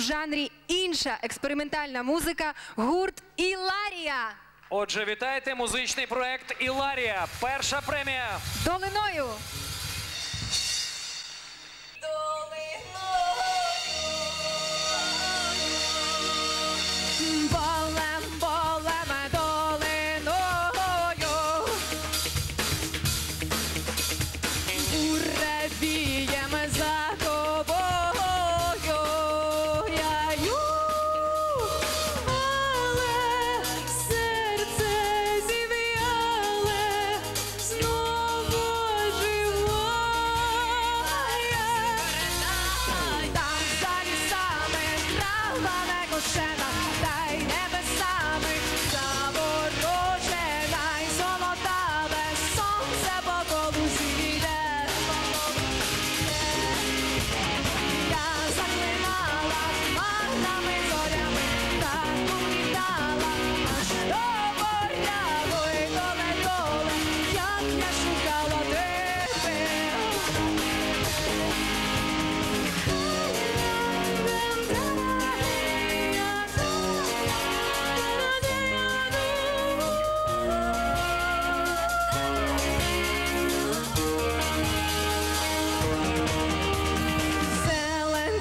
жанрі інша експериментальна музика гурт Іларія. Отже, вітайте музичний проект Іларія. Перша премія долиною.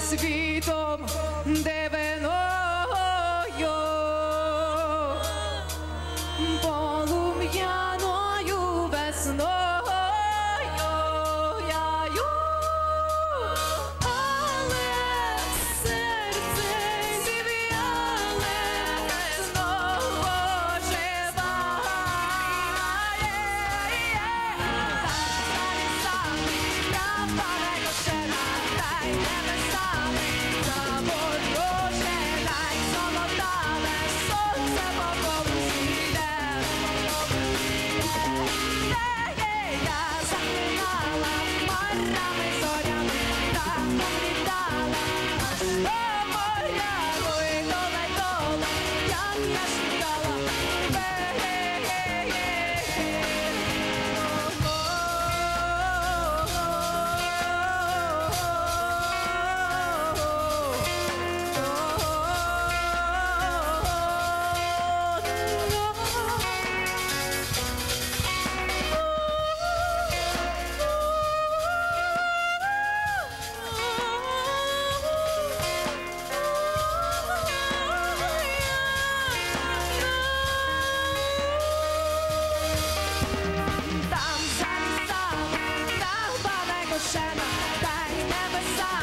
світом де виною. I never saw.